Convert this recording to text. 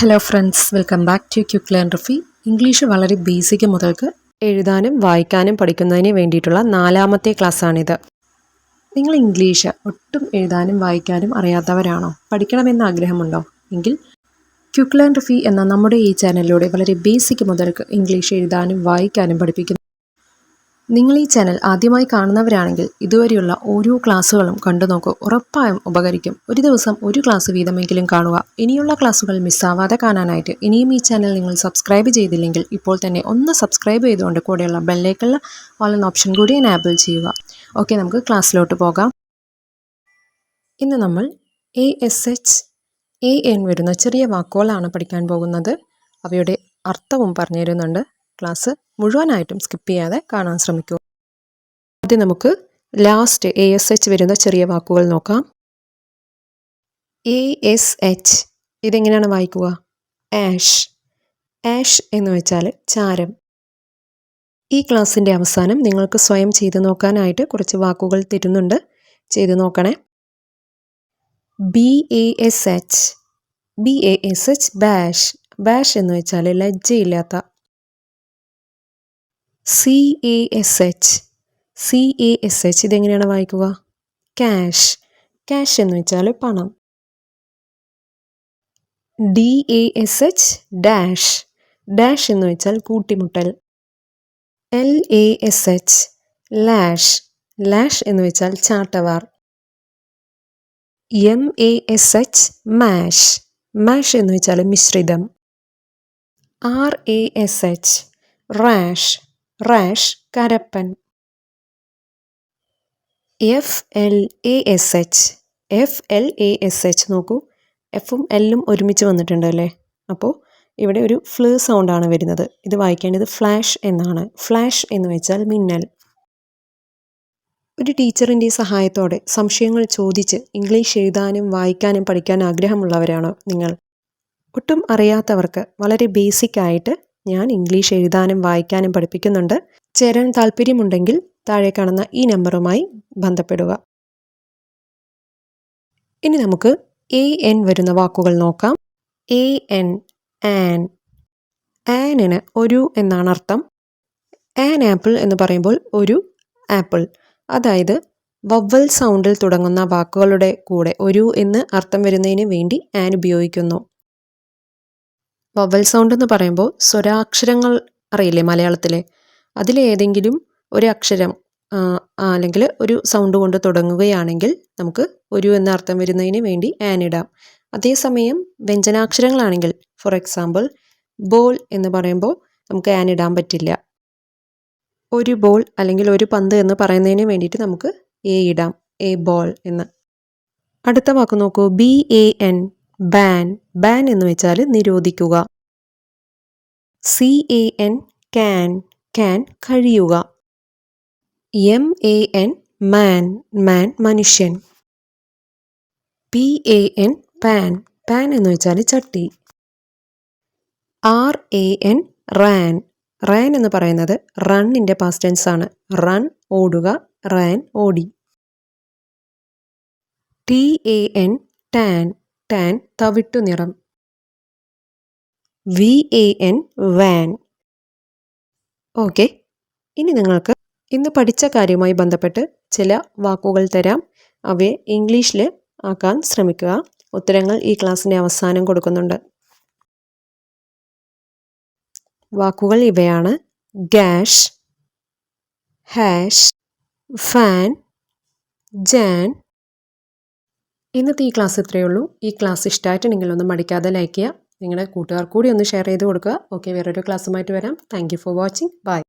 Hello friends welcome back to quick learn Rafi English വളരെ basic മുതൽക്ക് എഴുതാനും വായിക്കാനും പഠിക്കുന്നതിന് വേണ്ടിയിട്ടുള്ള നാലാമത്തെ ക്ലാസ്സാണിത്. നിങ്ങൾ ഇംഗ്ലീഷ് ഒട്ടും എഴുതാനും വായിക്കാനും അറിയാത്തവരാണോ? പഠിക്കണമെന്ന് ആഗ്രഹമുണ്ടോ? എങ്കിൽ ക്യുക്ക് ലേൺ റഫി എന്ന നമ്മുടെ ഈ ചാനലിലൂടെ വളരെ ബേസിക് മുതൽക്ക് ഇംഗ്ലീഷ് എഴുതാനും വായിക്കാനും പഠിപ്പിക്കുന്നു. നിങ്ങൾ ഈ ചാനൽ ആദ്യമായി കാണുന്നവരാണെങ്കിൽ ഇതുവരെയുള്ള ഓരോ ക്ലാസ്സുകളും കണ്ടു നോക്കൂ. ഉറപ്പായും ഉപകരിക്കും. ഒരു ദിവസം ഒരു ക്ലാസ് വീതമെങ്കിലും കാണുക. ഇനിയുള്ള ക്ലാസ്സുകൾ മിസ്സാവാതെ കാണാനായിട്ട് ഇനിയും ഈ ചാനൽ നിങ്ങൾ സബ്സ്ക്രൈബ് ചെയ്തില്ലെങ്കിൽ ഇപ്പോൾ തന്നെ ഒന്ന് സബ്സ്ക്രൈബ് ചെയ്തുകൊണ്ട് കൂടെയുള്ള ബെല്ലേക്കുള്ള ഓൺലൈൻ ഓപ്ഷൻ കൂടി എനാബിൾ ചെയ്യുക. ഓക്കെ നമുക്ക് ക്ലാസ്സിലോട്ട് പോകാം. ഇന്ന് നമ്മൾ A S H A N വരുന്ന ചെറിയ വാക്കുകളാണ് പഠിക്കാൻ പോകുന്നത്. അവയുടെ അർത്ഥവും പറഞ്ഞു തരുന്നുണ്ട് ക്ലാസ് മുഴുവനായിട്ടും സ്കിപ്പ് ചെയ്യാതെ കാണാൻ ശ്രമിക്കൂ. ആദ്യം നമുക്ക് ലാസ്റ്റ് എ എസ് എച്ച് വരുന്ന ചെറിയ വാക്കുകൾ നോക്കാം. എ എസ് എച്ച് ഇതെങ്ങനെയാണ് വായിക്കുക? ആഷ് ആഷ് എന്ന് വെച്ചാൽ ചാരം. ഈ ക്ലാസ്സിന്റെ അവസാനം നിങ്ങൾക്ക് സ്വയം ചെയ്തു നോക്കാനായിട്ട് കുറച്ച് വാക്കുകൾ തരുന്നുണ്ട്. ചെയ്തു നോക്കണേ. B A S H B A S H bash bash എന്ന് വെച്ചാൽ ലജ്ജയില്ലാത്ത C A S H C A S H ഇതെങ്ങനെയാണ് വായിക്കുക? ക്യാഷ് ക്യാഷ് എന്ന് വെച്ചാൽ പണം. D A S H dash dash എന്ന് വെച്ചാൽ കൂട്ടിമുട്ടൽ. L A S H lash lash എന്ന് വെച്ചാൽ ചാട്ടവാർ. M A S H mash mash എന്ന് വെച്ചാൽ മിശ്രിതം. R A S H rash rash കരപ്പൻ F L A S H F L A S H നോക്കൂ. എഫും എല്ലും ഒരുമിച്ച് വന്നിട്ടുണ്ട് അല്ലേ? അപ്പോൾ ഇവിടെ ഒരു ഫ്ലേ സൗണ്ടാണ് വരുന്നത്. ഇത് വായിക്കേണ്ടത് ഫ്ലാഷ് എന്നാണ്. ഫ്ലാഷ് എന്ന് വെച്ചാൽ മിന്നൽ. ഒരു ടീച്ചറിന്റെ സഹായത്തോടെ സംശയങ്ങൾ ചോദിച്ച് ഇംഗ്ലീഷ് എഴുതാനും വായിക്കാനും പഠിക്കാൻ ആഗ്രഹമുള്ളവരാണോ നിങ്ങൾ? ഒട്ടും അറിയാത്തവർക്ക് വളരെ ബേസിക് ആയിട്ട് ഞാൻ ഇംഗ്ലീഷ് എഴുതാനും വായിക്കാനും പഠിപ്പിക്കുന്നുണ്ട്. ചേരാൻ താല്പര്യമുണ്ടെങ്കിൽ താഴെ കാണുന്ന ഈ നമ്പറുമായി ബന്ധപ്പെടുക. ഇനി നമുക്ക് എ എൻ വരുന്ന വാക്കുകൾ നോക്കാം. A N an. ആനിന് ഒരു എന്നാണ് അർത്ഥം. ആൻ ആപ്പിൾ എന്ന് പറയുമ്പോൾ ഒരു ആപ്പിൾ. അതായത് വവ്വൽ സൗണ്ടിൽ തുടങ്ങുന്ന വാക്കുകളുടെ കൂടെ ഒരു എന്ന് അർത്ഥം വരുന്നതിന് വേണ്ടി ആൻ ഉപയോഗിക്കുന്നു. വവൽ സൗണ്ട് എന്ന് പറയുമ്പോൾ സ്വരാക്ഷരങ്ങൾ അറിയില്ലേ മലയാളത്തിലെ? അതിലേതെങ്കിലും ഒരു അക്ഷരം അല്ലെങ്കിൽ ഒരു സൗണ്ട് കൊണ്ട് തുടങ്ങുകയാണെങ്കിൽ നമുക്ക് ഒരു എന്ന അർത്ഥം വരുന്നതിന് വേണ്ടി ആനിടാം അതേസമയം വ്യഞ്ജനാക്ഷരങ്ങളാണെങ്കിൽ ഫോർ എക്സാമ്പിൾ ബോൾ എന്ന് പറയുമ്പോൾ നമുക്ക് ആനിടാൻ പറ്റില്ല. ഒരു ബോൾ അല്ലെങ്കിൽ ഒരു പന്ത് എന്ന് പറയുന്നതിന് വേണ്ടിയിട്ട് നമുക്ക് എ ഇടാം. എ ബോൾ എന്ന്. അടുത്ത വാക്ക് നോക്കൂ. B A N ban ban എന്ന് വെച്ചാൽ നിരോധിക്കുക. C A N can can കഴിയുക. M A N man man മനുഷ്യൻ. P A N pan pan എന്ന് വെച്ചാൽ ചട്ടി. R A N ran ran എന്ന് പറയുന്നത് റണ്ണിന്റെ പാസ്റ്റൻസ് ആണ്. റൺ ഓടുക റാൻ ഓടി. T A N tan tan തവിട്ടു നിറം. V A N van okay ഇനി നിങ്ങൾക്ക് ഇന്ന് പഠിച്ച കാര്യവുമായി ബന്ധപ്പെട്ട് ചില വാക്കുകൾ തരാം. അവയെ ഇംഗ്ലീഷിൽ ആക്കാൻ ശ്രമിക്കുക. ഉത്തരങ്ങൾ ഈ ക്ലാസ്സിന്റെ അവസാനം കൊടുക്കുന്നുണ്ട്. വാക്കുകൾ ഇവയാണ്. ഗാഷ് ഹാഷ് ഫാൻ ജാൻ ഇന്നത്തെ ഈ ക്ലാസ് ഇത്രയേ ഉള്ളൂ. ഈ ക്ലാസ് ഇഷ്ടമായിട്ട് ഒന്ന് മടിക്കാതെ ലൈക്ക് ചെയ്യുക. നിങ്ങളുടെ കൂട്ടുകാർ കൂടി ഒന്ന് ഷെയർ ചെയ്ത് കൊടുക്കുക. ഓക്കെ വേറൊരു ക്ലാസ്സുമായിട്ട് വരാം. Thank for watching bye